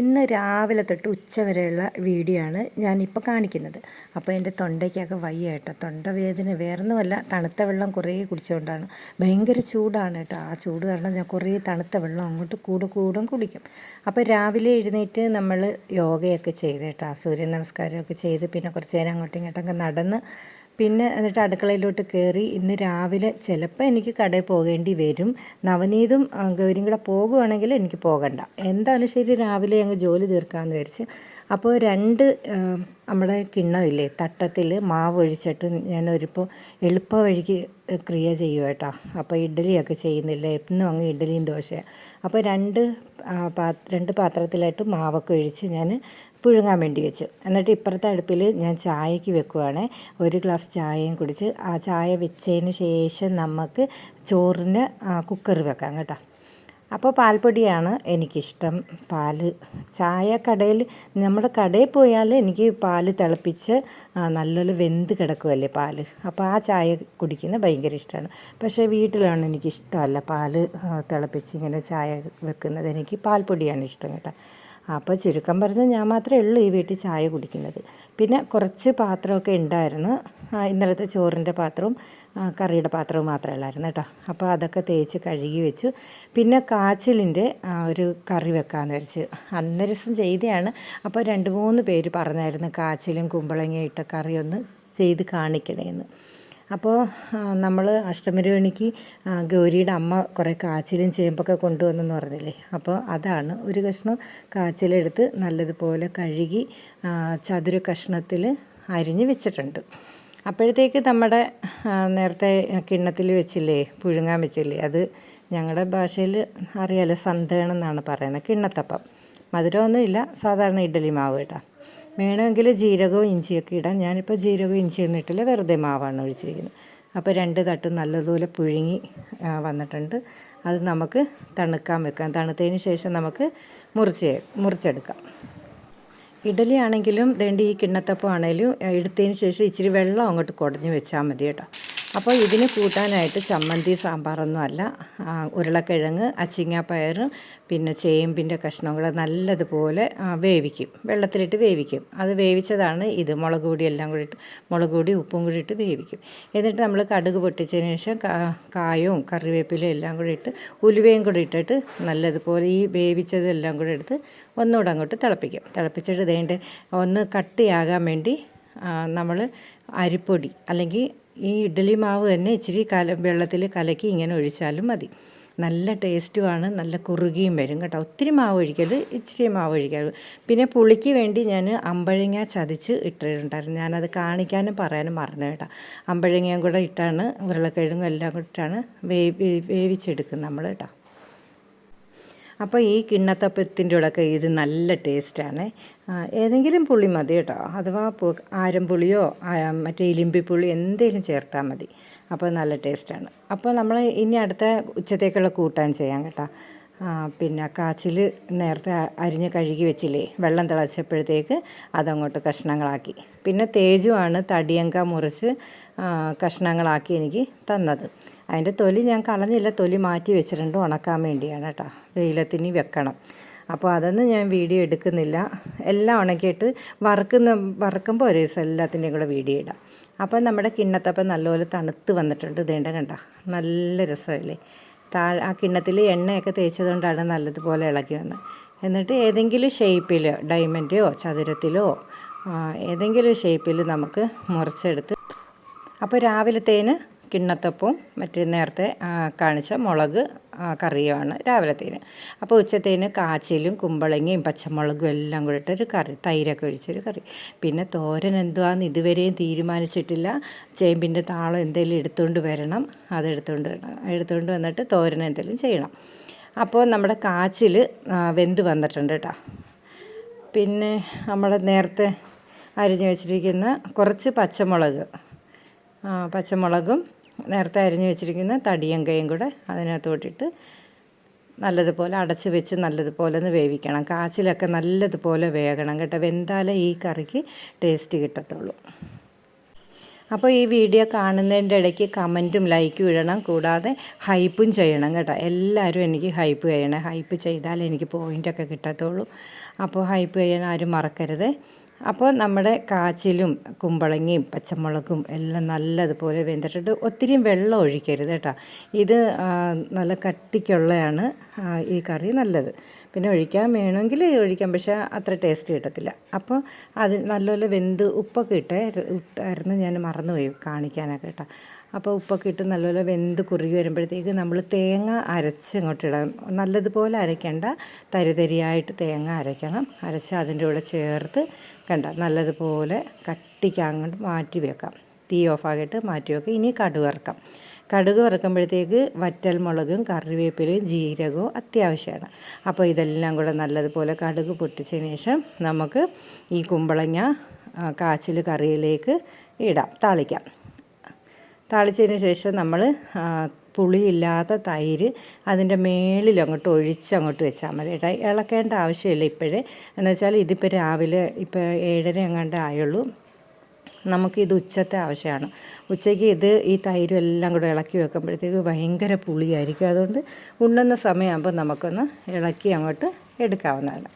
ഇന്ന് രാവിലെ തൊട്ട് ഉച്ച വരെയുള്ള വീഡിയോ ആണ് ഞാനിപ്പോൾ കാണിക്കുന്നത്. അപ്പോൾ എന്റെ തൊണ്ടയ്ക്കൊക്കെ വയ്യ കേട്ടോ. തൊണ്ടവേദന വേറൊന്നുമല്ല തണുത്ത വെള്ളം കുറേ കുടിച്ചുകൊണ്ടാണ് ഭയങ്കര ചൂടാണ് കേട്ടോ. ആ ചൂട് കാരണം ഞാൻ കുറേ തണുത്ത വെള്ളം അങ്ങോട്ട് കൂടെ കൂടും കുടിക്കും. അപ്പോൾ രാവിലെ എഴുന്നേറ്റ് നമ്മൾ യോഗയൊക്കെ ചെയ്ത് കേട്ടോ. സൂര്യ നമസ്കാരമൊക്കെ ചെയ്ത് പിന്നെ കുറച്ച് നേരം അങ്ങോട്ടും ഇങ്ങോട്ടൊക്കെ നടന്ന് പിന്നെ എന്നിട്ട് അടുക്കളയിലോട്ട് കയറി ഇന്ന് രാവിലെ ചിലപ്പോൾ എനിക്ക് കടയിൽ പോകേണ്ടി വരും. നവനീതും ഗൗരിയും കൂടെ പോകുവാണെങ്കിൽ എനിക്ക് പോകണ്ട. എന്തായാലും ശരി രാവിലെ അങ്ങ് ജോലി തീർക്കാമെന്ന് വിചാരിച്ച് അപ്പോൾ രണ്ട് നമ്മുടെ കിണ്ണമില്ലേ തട്ടത്തിൽ മാവ് ഒഴിച്ചിട്ട് ഞാനൊരിപ്പോൾ എളുപ്പ വഴിക്ക് ക്രിയ ചെയ്യുക കേട്ടോ അപ്പോൾ ഇഡ്ഡലിയൊക്കെ ചെയ്യുന്നില്ല എന്നും അങ്ങ് ഇഡ്ഡലിയും ദോശയാണ് അപ്പോൾ രണ്ട് രണ്ട് പാത്രത്തിലായിട്ട് മാവൊക്കെ ഒഴിച്ച് ഞാൻ പുഴുങ്ങാൻ വേണ്ടി വെച്ചു. എന്നിട്ട് ഇപ്പുറത്തെ അടുപ്പിൽ ഞാൻ ചായക്ക് വെക്കുവാണ് ഒരു ഗ്ലാസ് ചായയും കുടിച്ച് ആ ചായ വെച്ചതിന് ശേഷം നമുക്ക് ചോറിന് കുക്കർ വെക്കാം കേട്ടോ. അപ്പോൾ പാൽപ്പൊടിയാണ് എനിക്കിഷ്ടം. പാൽ ചായ കടയിൽ നമ്മുടെ കടയിൽ പോയാൽ എനിക്ക് പാൽ തിളപ്പിച്ച് നല്ലൊരു വെന്ത് കിടക്കുമല്ലേ പാൽ അപ്പോൾ ആ ചായ കുടിക്കുന്നത് ഭയങ്കര ഇഷ്ടമാണ്. പക്ഷേ വീട്ടിലാണ് എനിക്കിഷ്ടമല്ല ആ, തിളപ്പിച്ച് ഇങ്ങനെ ചായ വെക്കുന്നത്. എനിക്ക് പാൽപ്പൊടിയാണ് ഇഷ്ടം കേട്ടോ. അപ്പോൾ ചുരുക്കം പറഞ്ഞാൽ ഞാൻ മാത്രമേ ഉള്ളൂ ഈ വീട്ടിൽ ചായ കുടിക്കുന്നത്. പിന്നെ കുറച്ച് പാത്രമൊക്കെ ഉണ്ടായിരുന്നു. ഇന്നലത്തെ ചോറിന്റെ പാത്രവും കറിയുടെ പാത്രവും മാത്രമേ ഉള്ളായിരുന്നു കേട്ടോ. അപ്പോൾ അതൊക്കെ തേച്ച് കഴുകി വെച്ചു. പിന്നെ കാച്ചിലിന്റെ ഒരു കറി വെക്കാമെന്ന് വെച്ച് അന്ന ദിവസം ചെയ്തതാണ് അപ്പോൾ രണ്ട് മൂന്ന് പേര് പറഞ്ഞായിരുന്നു കാച്ചിലും കുമ്പളങ്ങയും ഇട്ട കറി ഒന്ന് ചെയ്ത് കാണിക്കണേന്ന്. അപ്പോൾ നമ്മൾ അഷ്ടമരുവണിക്ക് ഗൗരിയുടെ അമ്മ കുറേ കാച്ചിലും ചേമ്പൊക്കെ കൊണ്ടുവന്നെന്ന് പറഞ്ഞില്ലേ? അപ്പോൾ അതാണ് ഒരു കഷ്ണം കാച്ചിലെടുത്ത് നല്ലതുപോലെ കഴുകി ചതുര കഷ്ണത്തിൽ അരിഞ്ഞ് വെച്ചിട്ടുണ്ട്. അപ്പോഴത്തേക്ക് നമ്മുടെ നേരത്തെ കിണ്ണത്തിൽ വെച്ചില്ലേ പുഴുങ്ങാൻ വെച്ചില്ലേ അത് ഞങ്ങളുടെ ഭാഷയിൽ അറിയാലോ സന്തേണം എന്നാണ് പറയുന്നത് കിണ്ണത്തപ്പം. മധുരമൊന്നുമില്ല സാധാരണ ഇഡ്ഡലി മാവ് കേട്ടോ. വേണമെങ്കിൽ ജീരകവും ഇഞ്ചിയൊക്കെ ഇടാം. ഞാനിപ്പോൾ ജീരകവും ഇഞ്ചിയൊന്നും ഇട്ടില്ല. വെറുതെ മാവാണ് ഒഴിച്ചിരിക്കുന്നത്. അപ്പോൾ രണ്ട് തട്ട് നല്ലതുപോലെ പുഴുങ്ങി വന്നിട്ടുണ്ട്. അത് നമുക്ക് തണുക്കാൻ വെക്കാം. തണുത്തതിന് ശേഷം നമുക്ക് മുറിച്ച് മുറിച്ചെടുക്കാം. ഇഡലി ആണെങ്കിലും ദേണ്ടി ഈ കിണ്ണത്തപ്പം ആണെങ്കിലും എടുത്തതിന് ശേഷം ഇച്ചിരി വെള്ളം അങ്ങോട്ട് കുടഞ്ഞ് വെച്ചാൽ മതി കേട്ടോ. അപ്പോൾ ഇതിന് കൂട്ടാനായിട്ട് ചമ്മന്തി സാമ്പാറൊന്നും അല്ല. ഉരുളക്കിഴങ്ങ് അച്ചിങ്ങാപ്പയറും പിന്നെ ചേമ്പിന്റെ കഷ്ണം കൂടെ നല്ലതുപോലെ വേവിക്കും. വെള്ളത്തിലിട്ട് വേവിക്കും. അത് വേവിച്ചതാണ് ഇത്. മുളക് പൊടി എല്ലാം കൂടി ഇട്ട് മുളക് പൊടി ഉപ്പും കൂടി ഇട്ട് വേവിക്കും. എന്നിട്ട് നമ്മൾ കടുക് പൊട്ടിച്ചതിന് ശേഷം കായവും കറിവേപ്പിലയും എല്ലാം കൂടി ഇട്ട് ഉലുവയും കൂടി ഇട്ടിട്ട് നല്ലതുപോലെ ഈ വേവിച്ചതെല്ലാം കൂടി എടുത്ത് ഒന്നുകൂടെ അങ്ങോട്ട് തിളപ്പിക്കും. തിളപ്പിച്ചിട്ട് ഇതേണ്ട ഒന്ന് കട്ടിയാകാൻ വേണ്ടി നമ്മൾ അരിപ്പൊടി അല്ലെങ്കിൽ ഈ ഇഡ്ഡലി മാവ് തന്നെ ഇച്ചിരി കല വെള്ളത്തിൽ കലക്കി ഇങ്ങനെ ഒഴിച്ചാലും മതി. നല്ല ടേസ്റ്റുമാണ് നല്ല കുറുകിയും വരും കേട്ടോ. ഒത്തിരി മാവ് ഒഴിക്കരുത് ഇച്ചിരി മാവ് ഒഴിക്കരുത് പിന്നെ പുളിക്ക് വേണ്ടി ഞാൻ അമ്പഴങ്ങ ചതിച്ച് ഇട്ടിട്ടുണ്ടായിരുന്നു. ഞാനത് കാണിക്കാനും പറയാനും മറന്നു കേട്ടോ. അമ്പഴങ്ങയും കൂടെ ഇട്ടാണ് ഉരുളക്കിഴങ്ങും എല്ലാം കൂടെ ഇട്ടാണ് വേവി വേവിച്ചെടുക്കുന്നത് നമ്മൾ കേട്ടോ. അപ്പോൾ ഈ കിണ്ണത്തപ്പത്തിന്റെ കൂടെയൊക്കെ ഇത് നല്ല ടേസ്റ്റാണ്. ഏതെങ്കിലും പുളി മതി കേട്ടോ. അഥവാ ആരം ആരംപുളിയോ മറ്റേ മറ്റേ ഇലിമ്പിപ്പുളി എന്തെങ്കിലും ചേർത്താൽ മതി. അപ്പോൾ നല്ല ടേസ്റ്റാണ്. അപ്പോൾ നമ്മൾ ഇനി അടുത്ത ഉച്ചത്തേക്കുള്ള കൂട്ടാൻ ചെയ്യാം കേട്ടോ. പിന്നെ കാച്ചിൽ നേരത്തെ അരിഞ്ഞ് കഴുകി വെച്ചില്ലേ വെള്ളം തിളച്ചപ്പോഴത്തേക്ക് അതങ്ങോട്ട് കഷ്ണങ്ങളാക്കി. പിന്നെ തേജുവാണ് തടിയങ്ക മുറിച്ച് കഷ്ണങ്ങളാക്കി എനിക്ക് തന്നത്. അതിന്റെ തൊലി ഞാൻ കളഞ്ഞില്ല തൊലി മാറ്റി വെച്ചിട്ടുണ്ട് ഉണക്കാൻ വേണ്ടിയാണ് കേട്ടോ. വെയിലത്തിന് വെക്കണം. അപ്പോൾ അതൊന്നും ഞാൻ വീഡിയോ എടുക്കുന്നില്ല. എല്ലാം ഉണക്കിയിട്ട് വറുക്കുന്ന വറുക്കുമ്പോൾ ഒരു ദിവസം എല്ലാത്തിന്റെയും കൂടെ വീഡിയോ ഇടാം. അപ്പോൾ നമ്മുടെ കിണ്ണത്തപ്പം നല്ലപോലെ തണുത്ത് വന്നിട്ടുണ്ട്. ഇതേണ്ട കണ്ട? നല്ല രസമല്ലേ? താഴെ ആ കിണ്ണത്തിൽ എണ്ണയൊക്കെ തേച്ചതുകൊണ്ടാണ് നല്ലതുപോലെ ഇളക്കി വന്നത് എന്നിട്ട് ഏതെങ്കിലും ഷേപ്പിൽ ഡയമണ്ടോ ചതുരത്തിലോ ഏതെങ്കിലും ഷേപ്പിൽ നമുക്ക് മുറിച്ചെടുത്ത്. അപ്പോൾ രാവിലത്തേന് കിണ്ണത്തപ്പവും മറ്റേ നേരത്തെ കാണിച്ച മുളക് കറിയുമാണ് രാവിലത്തേന്. അപ്പോൾ ഉച്ചത്തേന് കാച്ചിലും കുമ്പളങ്ങയും പച്ചമുളകും എല്ലാം കൂടിയിട്ട് ഇട്ടൊരു കറി തൈരൊക്കെ ഒഴിച്ചൊരു കറി. പിന്നെ തോരൻ എന്തുവാന്ന് ഇതുവരെയും തീരുമാനിച്ചിട്ടില്ല. ചേമ്പിന്റെ താളം എന്തെങ്കിലും എടുത്തുകൊണ്ട് വരണം അതെടുത്തുകൊണ്ട് എടുത്തുകൊണ്ട് വന്നിട്ട് തോരൻ എന്തെങ്കിലും ചെയ്യണം. അപ്പോൾ നമ്മുടെ കാച്ചിൽ വെന്ത് വന്നിട്ടുണ്ട് കേട്ടോ. പിന്നെ നമ്മൾ നേരത്തെ അരിഞ്ഞു വെച്ചിരിക്കുന്ന കുറച്ച് പച്ചമുളക് പച്ചമുളകും നേരത്തെ അരിഞ്ഞു വെച്ചിരിക്കുന്ന തടിയങ്കയും കൂടെ അതിനകത്തോട്ടിട്ട് നല്ലതുപോലെ അടച്ച് വെച്ച് നല്ലതുപോലെ ഒന്ന് വേവിക്കണം. കാച്ചിലൊക്കെ നല്ലതുപോലെ വേകണം കേട്ടോ. വെന്താലേ ഈ കറിക്ക് ടേസ്റ്റ് കിട്ടത്തുള്ളൂ. അപ്പോൾ ഈ വീഡിയോ കാണുന്നതിന്റെ ഇടയ്ക്ക് കമന്റും ലൈക്കും ഇടണം. കൂടാതെ ഹൈപ്പും ചെയ്യണം കേട്ടോ. എല്ലാവരും എനിക്ക് ഹൈപ്പ് ചെയ്യണം. ഹൈപ്പ് ചെയ്താലേ എനിക്ക് പോയിന്റൊക്കെ കിട്ടത്തുള്ളൂ. അപ്പോൾ ഹൈപ്പ് ചെയ്യാൻ ആരും മറക്കരുത്. അപ്പോൾ നമ്മുടെ കാച്ചിലും കുമ്പളങ്ങയും പച്ചമുളകും എല്ലാം നല്ലതുപോലെ വെന്തിട്ടിട്ട് ഒത്തിരി വെള്ളം ഒഴിക്കരുത് കേട്ടോ. ഇത് നല്ല കട്ടിക്കുള്ളതാണ് ഈ കറി നല്ലത്. പിന്നെ ഒഴിക്കാൻ വേണമെങ്കിൽ ഒഴിക്കാം പക്ഷേ അത്ര ടേസ്റ്റ് കിട്ടത്തില്ല. അപ്പോൾ അത് നല്ലപോലെ വെന്ത് ഉപ്പൊക്കെ ഇട്ടേ ഇട്ടായിരുന്നു ഞാൻ മറന്നുപോയി കാണിക്കാനൊക്കെ കേട്ടോ. അപ്പോൾ ഉപ്പൊക്കെ ഇട്ട് നല്ലപോലെ വെന്ത് കുറുകി വരുമ്പോഴത്തേക്ക് നമ്മൾ തേങ്ങ അരച്ച് ഇങ്ങോട്ട് ഇടാം നല്ലതുപോലെ അരയ്ക്കേണ്ട തരിതരിയായിട്ട് തേങ്ങ അരയ്ക്കണം. അരച്ച് അതിന്റെ കൂടെ ചേർത്ത് കണ്ട നല്ലതുപോലെ കട്ടിക്ക് അങ്ങോട്ട് മാറ്റി വെക്കാം. തീ ഓഫാക്കിയിട്ട് മാറ്റി വെക്കുക ഇനി കടുക് വറക്കാം. കടുക് വറക്കുമ്പോഴത്തേക്ക് വറ്റൽ മുളകും കറിവേപ്പിലയും ജീരകവും അത്യാവശ്യമാണ്. അപ്പോൾ ഇതെല്ലാം കൂടെ നല്ലതുപോലെ കടുക് പൊട്ടിച്ചതിന് ശേഷം നമുക്ക് ഈ കുമ്പളങ്ങ കാച്ചിൽ കറിയിലേക്ക് ഇടാം. താളിക്കാം. താളിച്ചതിന് ശേഷം നമ്മൾ പുളിയില്ലാത്ത തൈര് അതിന്റെ മേളിൽ അങ്ങോട്ട് ഒഴിച്ച് അങ്ങോട്ട് വെച്ചാൽ മതി ഇളക്കേണ്ട ആവശ്യമില്ല ഇപ്പോഴേ. എന്നുവെച്ചാൽ ഇതിപ്പോൾ രാവിലെ ഇപ്പോൾ ഏഴര എങ്ങാണ്ട് ആയുള്ളൂ. നമുക്കിത് ഉച്ചത്തെ ആവശ്യമാണ്. ഉച്ചയ്ക്ക് ഇത് ഈ തൈരും എല്ലാം കൂടെ ഇളക്കി വെക്കുമ്പോഴത്തേക്ക് ഭയങ്കര പുളിയായിരിക്കും. അതുകൊണ്ട് ഉണ്ണുന്ന സമയമാകുമ്പോൾ നമുക്കൊന്ന് ഇളക്കി അങ്ങോട്ട് എടുക്കാവുന്നതാണ്.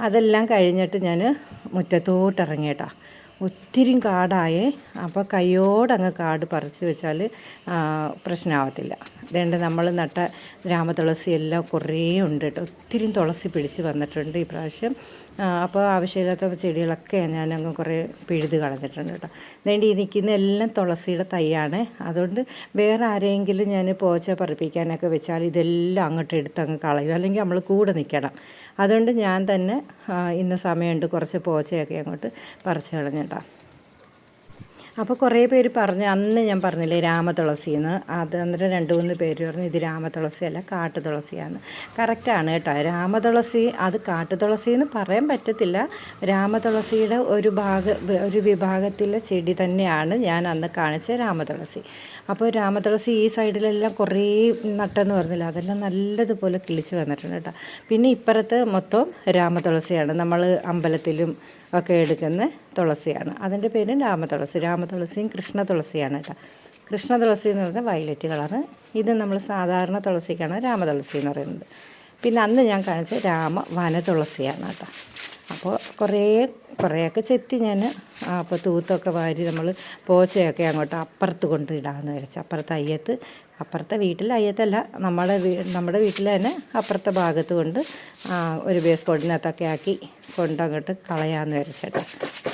അതെല്ലാം കഴിഞ്ഞിട്ട് ഞാൻ മുറ്റത്തോട്ട് ഇറങ്ങിയിട്ടാ. ഒത്തിരി കാടായേ. അപ്പോൾ കയ്യോടങ്ങ് കാട് പറിച്ച് വെച്ചാൽ പ്രശ്നമാവത്തില്ല. അതുകൊണ്ട് നമ്മൾ നട്ട ഗ്രാമതുളസി എല്ലാം കുറേ ഉണ്ട് കേട്ടോ. ഒത്തിരി തുളസി പിടിച്ച് വന്നിട്ടുണ്ട് ഈ പ്രാവശ്യം. അപ്പോൾ ആവശ്യമില്ലാത്ത ചെടികളൊക്കെ ഞാൻ അങ്ങ് കുറേ പിഴുത് കളഞ്ഞിട്ടുണ്ട് കേട്ടോ. അതുകൊണ്ട് ഈ നിൽക്കുന്ന എല്ലാം തുളസിയുടെ തൈയാണ്. അതുകൊണ്ട് വേറെ ആരെങ്കിലും ഞാൻ പോച്ച പറപ്പിക്കാനൊക്കെ വെച്ചാൽ ഇതെല്ലാം അങ്ങോട്ട് എടുത്ത് അങ്ങ് കളയും. അല്ലെങ്കിൽ നമ്മൾ കൂടെ നിൽക്കണം. അതുകൊണ്ട് ഞാൻ തന്നെ ഇന്ന സമയമുണ്ട് കുറച്ച് പോച്ചയൊക്കെ അങ്ങോട്ട് പറിച്ച് കളഞ്ഞിട്ടാ അപ്പോൾ കുറേ പേര് പറഞ്ഞു അന്ന് ഞാൻ പറഞ്ഞില്ലേ രാമതുളസിന്ന് അത് അന്നേരം രണ്ട് മൂന്ന് പേര് പറഞ്ഞു ഇത് രാമതുളസി അല്ല കാട്ടുതുളസിയാണ് കറക്റ്റാണ് കേട്ടോ. രാമതുളസി അത് കാട്ടുതുളസി എന്ന് പറയാൻ പറ്റത്തില്ല. രാമതുളസിയുടെ ഒരു ഭാഗ ഒരു വിഭാഗത്തിലെ ചെടി തന്നെയാണ് ഞാൻ അന്ന് കാണിച്ച രാമതുളസി അപ്പോൾ രാമതുളസി ഈ സൈഡിലെല്ലാം കുറേ നട്ടെന്ന് പറഞ്ഞില്ല അതെല്ലാം നല്ലതുപോലെ കിളിച്ച് വന്നിട്ടുണ്ട് കേട്ടോ. പിന്നെ ഇപ്പുറത്ത് മൊത്തം രാമതുളസിയാണ് നമ്മൾ അമ്പലത്തിലും ഒക്കെ എടുക്കുന്ന തുളസിയാണ്. അതിന്റെ പേര് രാമതുളസി. രാമതുളസിയും കൃഷ്ണ തുളസിയാണ് കേട്ടോ. കൃഷ്ണ തുളസി എന്ന് പറഞ്ഞാൽ വയലറ്റ് കളറ്. ഇത് നമ്മൾ സാധാരണ തുളസിക്കാണ് രാമതുളസി എന്ന് പറയുന്നത്. പിന്നെ അന്ന് ഞാൻ കാണിച്ച രാമ വന തുളസിയാണ് കേട്ടോ. അപ്പോൾ കുറേ കുറേയൊക്കെ ചെത്തി ഞാൻ അപ്പോൾ തൂത്തൊക്കെ വാരി നമ്മൾ പോച്ചയൊക്കെ അങ്ങോട്ട് അപ്പുറത്ത് കൊണ്ടിടാമെന്ന് വിചാരിച്ചു. അപ്പുറത്ത് അയ്യത്ത് അപ്പുറത്തെ വീട്ടിൽ അയ്യത്തല്ല നമ്മുടെ നമ്മുടെ വീട്ടിൽ തന്നെ അപ്പുറത്തെ ഭാഗത്ത് കൊണ്ട് ഒരു ബേസ് ബോർഡിനകത്തൊക്കെ ആക്കി കൊണ്ടങ്ങോട്ട് കളയാമെന്ന് വിചാരിച്ചേട്ടാ.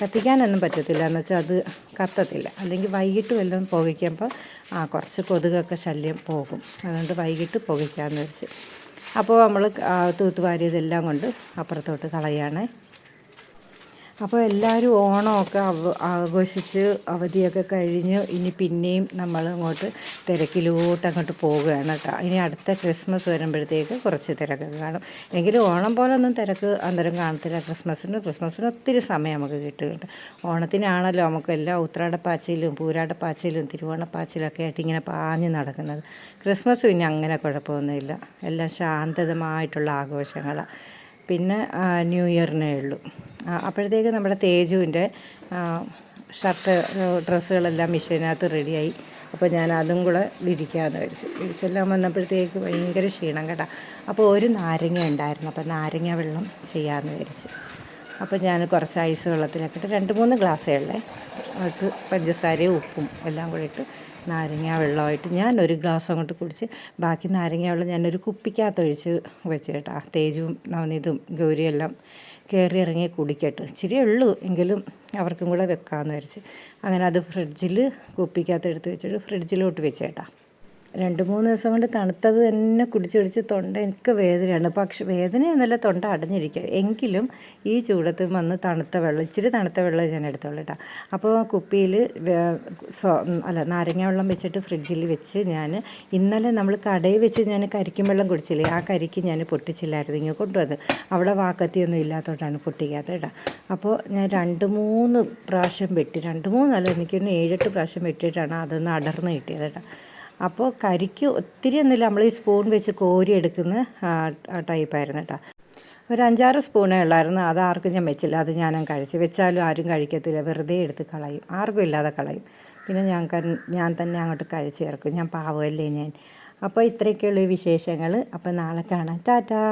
കത്തിക്കാനൊന്നും പറ്റത്തില്ല എന്ന് വെച്ചാൽ അത് കത്തത്തില്ല. അല്ലെങ്കിൽ വൈകിട്ട് വല്ലതും പുകയ്ക്കുമ്പോൾ ആ കുറച്ച് കൊതുകൊക്കെ ശല്യം പോകും. അതുകൊണ്ട് വൈകിട്ട് പുകയ്ക്കാമെന്ന് വെച്ച് അപ്പോൾ നമ്മൾ തൂത്തുവാരിയതെല്ലാം കൊണ്ട് അപ്പുറത്തോട്ട് കളയുകയാണേ അപ്പോൾ എല്ലാവരും ഓണമൊക്കെ ആഘോഷിച്ച് അവധിയൊക്കെ കഴിഞ്ഞ് ഇനി പിന്നെയും നമ്മൾ അങ്ങോട്ട് തിരക്കിലോട്ട് അങ്ങോട്ട് പോവുകയാണ് കേട്ടോ ഇനി അടുത്ത ക്രിസ്മസ് വരുമ്പോഴത്തേക്ക് കുറച്ച് തിരക്കൊക്കെ കാണും. എങ്കിലും ഓണം പോലെ ഒന്നും തിരക്ക് അന്തരം കാണത്തില്ല. ക്രിസ്മസിന് ക്രിസ്മസിന് ഒത്തിരി സമയം നമുക്ക് കിട്ടുന്നുണ്ട്. കേട്ടോ ഓണത്തിനാണല്ലോ നമുക്ക് എല്ലാ ഉത്രാടപ്പാച്ചിലും പൂരാടപ്പാച്ചിലും തിരുവോണപ്പാച്ചിലൊക്കെ ആയിട്ട് ഇങ്ങനെ പാഞ്ഞ് നടക്കുന്നത്. ക്രിസ്മസ് പിന്നെ അങ്ങനെ കുഴപ്പമൊന്നുമില്ല. എല്ലാം ശാന്തതമായിട്ടുള്ള ആഘോഷങ്ങളാണ് പിന്നെ ന്യൂ ഇയറിനേ ഉള്ളൂ. അപ്പോഴത്തേക്ക് നമ്മുടെ തേജുവിന്റെ ഷർട്ട് ഡ്രസ്സുകളെല്ലാം മെഷീനകത്ത് റെഡിയായി. അപ്പോൾ ഞാൻ അതും കൂടെ വിരിക്കാമെന്ന് വിരിച്ച് വിരിച്ചെല്ലാം വന്നപ്പോഴത്തേക്ക് ഭയങ്കര ക്ഷീണം കേട്ടോ. അപ്പോൾ ഒരു നാരങ്ങ ഉണ്ടായിരുന്നു. അപ്പോൾ നാരങ്ങ വെള്ളം ചെയ്യാമെന്ന് വിരിച്ച് അപ്പോൾ ഞാൻ കുറച്ച് ഐസ് വെള്ളത്തിലൊക്കെ ഇട്ട് രണ്ട് മൂന്ന് ഗ്ലാസ്സേ ഉള്ളേ. അത് പഞ്ചസാരയും ഉപ്പും എല്ലാം കൂടി ഇട്ട് നാരങ്ങ വെള്ളമായിട്ട് ഞാൻ ഒരു ഗ്ലാസ് അങ്ങോട്ട് കുടിച്ച് ബാക്കി നാരങ്ങ വെള്ളം ഞാനൊരു കുപ്പിക്കകത്ത് ഒഴിച്ച് വെച്ച് കേട്ടോ. തേജും നവനീതും ഗൗരിയെല്ലാം കയറി ഇറങ്ങി കുടിക്കട്ടെ. ഇച്ചിരി ഉള്ളൂ എങ്കിലും അവർക്കും കൂടെ വെക്കാമെന്ന് വിചാരിച്ച്. അങ്ങനെ അത് ഫ്രിഡ്ജിൽ കുപ്പിക്കകത്ത് എടുത്ത് വെച്ചിട്ട് ഫ്രിഡ്ജിലോട്ട് വെച്ചേട്ടാ. രണ്ട് മൂന്ന് ദിവസം കൊണ്ട് തണുത്തത് തന്നെ കുടിച്ച് കുടിച്ച് തൊണ്ട എനിക്ക് വേദനയാണ്. പക്ഷെ വേദനയൊന്നുമല്ല തൊണ്ട അടഞ്ഞിരിക്കുക. എങ്കിലും ഈ ചൂടത്ത് വന്ന് തണുത്ത വെള്ളം ഇച്ചിരി തണുത്ത വെള്ളം ഞാൻ എടുത്തോളൂ കേട്ടോ. അപ്പോൾ കുപ്പിയിൽ അല്ല നാരങ്ങ വെള്ളം വെച്ചിട്ട് ഫ്രിഡ്ജിൽ വെച്ച് ഞാൻ ഇന്നലെ നമ്മൾ കടയിൽ വെച്ച് ഞാൻ കരിക്കും വെള്ളം കുടിച്ചില്ലേ? ആ കരിക്ക് ഞാൻ പൊട്ടിച്ചില്ലായിരുന്നു. ഇങ്ങനെ കൊണ്ടുവന്നത് അവിടെ വാക്കത്തിയൊന്നും ഇല്ലാത്തതുകൊണ്ടാണ് പൊട്ടിക്കാത്തത് കേട്ടോ. അപ്പോൾ ഞാൻ രണ്ട് മൂന്ന് പ്രാവശ്യം വെട്ടി രണ്ട് മൂന്നല്ല എനിക്കൊന്ന് ഏഴെട്ട് പ്രാവശ്യം വെട്ടിയിട്ടാണ് അതൊന്ന് അടർന്ന് കിട്ടിയത് കേട്ടോ. അപ്പോൾ കരിക്ക് ഒത്തിരി ഒന്നുമില്ല. നമ്മൾ ഈ സ്പൂൺ വെച്ച് കോരി എടുക്കുന്ന ടൈപ്പായിരുന്നു കേട്ടോ ഒരു അഞ്ചാറ് സ്പൂണേ ഉള്ളായിരുന്നു. അത് ആർക്കും ഞാൻ വെച്ചില്ല. അത് ഞാൻ കഴിച്ചു. വെച്ചാലും ആരും കഴിക്കത്തില്ല. വെറുതെ എടുത്ത് കളയും. ആർക്കും ഇല്ലാതെ കളയും. പിന്നെ ഞാൻ ഞാൻ തന്നെ അങ്ങോട്ട് കഴിച്ച് ചേർക്കും ഞാൻ പാവമല്ലേ ഞാൻ. അപ്പോൾ ഇത്രയൊക്കെയുള്ള വിശേഷങ്ങൾ അപ്പോൾ നാളെ കാണാം. ടാറ്റാ.